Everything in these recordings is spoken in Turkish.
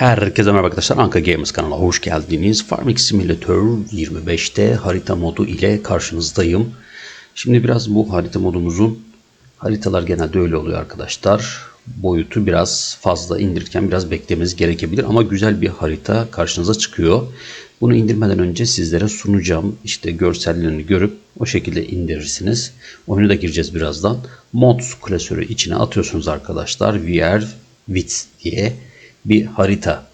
Herkese merhaba arkadaşlar. Anka Games kanalına hoş geldiniz. Farming Simulator 25'te harita modu ile karşınızdayım. Şimdi biraz bu harita modumuzun haritalar genelde öyle oluyor arkadaşlar. Boyutu biraz fazla indirirken biraz beklemeniz gerekebilir ama güzel bir harita karşınıza çıkıyor. Bunu indirmeden önce sizlere sunacağım. İşte görsellerini görüp o şekilde indirirsiniz. Oyunu da gireceğiz birazdan. Mods klasörü içine atıyorsunuz arkadaşlar. VR Wits diye bir harita.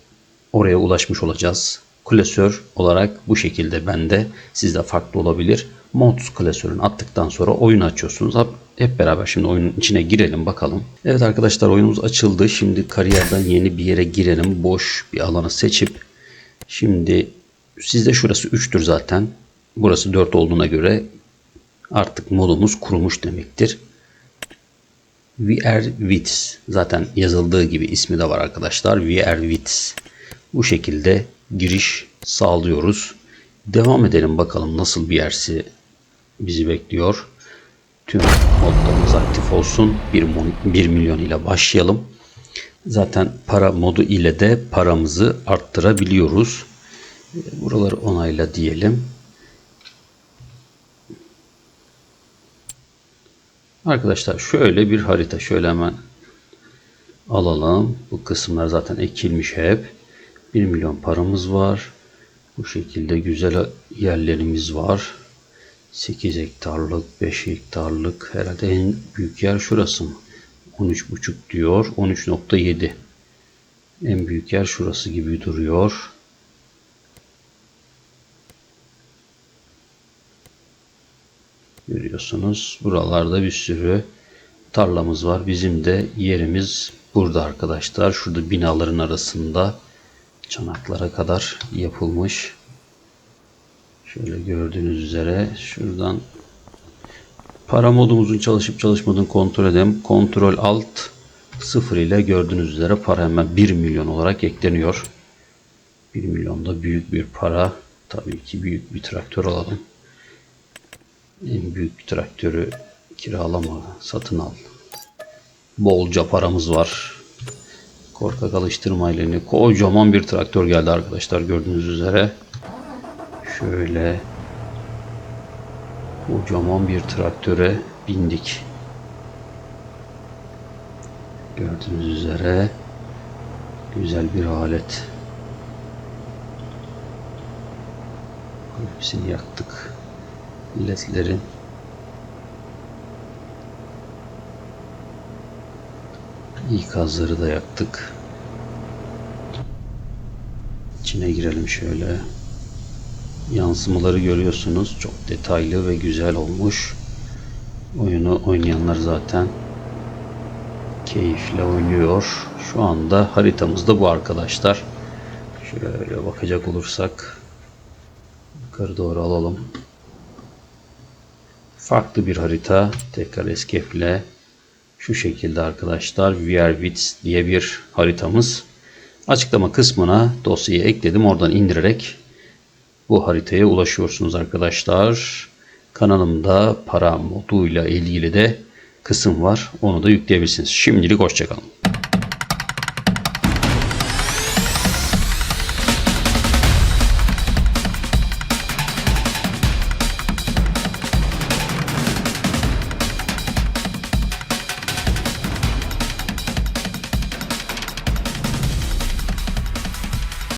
Oraya ulaşmış olacağız. Klasör olarak bu şekilde bende. Sizde farklı olabilir. Mods klasörünü attıktan sonra oyun açıyorsunuz. Hep beraber şimdi oyunun içine girelim bakalım. Evet arkadaşlar oyunumuz açıldı. Şimdi kariyerden yeni bir yere girelim. Boş bir alanı seçip şimdi sizde şurası 3'tür zaten. Burası 4 olduğuna göre artık modumuz kurumuş demektir. VR Wits zaten yazıldığı gibi ismi de var arkadaşlar. VR Wits. Bu şekilde giriş sağlıyoruz. Devam edelim bakalım nasıl bir yersi bizi bekliyor. Tüm modlarımız aktif olsun. 1, 1 milyon ile başlayalım. Zaten para modu ile de paramızı arttırabiliyoruz. Buraları onayla diyelim. Arkadaşlar şöyle bir harita şöyle hemen alalım. Bu kısımlar zaten ekilmiş hep. 1 milyon paramız var. Bu şekilde güzel yerlerimiz var. 8 hektarlık, 5 hektarlık herhalde en büyük yer şurası mı? 13,5 diyor. 13.7 en büyük yer şurası gibi duruyor. Görüyorsunuz buralarda bir sürü tarlamız var. Bizim de yerimiz burada arkadaşlar. Şurada binaların arasında çanaklara kadar yapılmış. Şöyle gördüğünüz üzere şuradan para modumuzun çalışıp çalışmadığını kontrol edelim. Kontrol alt 0 ile gördüğünüz üzere para hemen 1 milyon olarak ekleniyor. 1 milyon da büyük bir para. Tabii ki büyük bir traktör alalım. En büyük traktörü kiralama, satın al. Bolca paramız var. Korkak alıştırma ile kocaman bir traktör geldi arkadaşlar gördüğünüz üzere. Şöyle kocaman bir traktöre bindik. Gördüğünüz üzere güzel bir alet. Hepsini yaktık ledlerin ikazları da yaktık. İçine girelim şöyle. Yansımaları görüyorsunuz. Çok detaylı ve güzel olmuş. Oyunu oynayanlar zaten keyifle oynuyor. Şu anda haritamızda bu arkadaşlar. Şöyle bakacak olursak yukarı doğru alalım farklı bir harita. Tekrar escape ile şu şekilde arkadaşlar VR Wits diye bir haritamız. Açıklama kısmına dosyayı ekledim. Oradan indirerek bu haritaya ulaşıyorsunuz arkadaşlar. Kanalımda para moduyla ilgili de kısım var. Onu da yükleyebilirsiniz. Şimdilik hoşçakalın.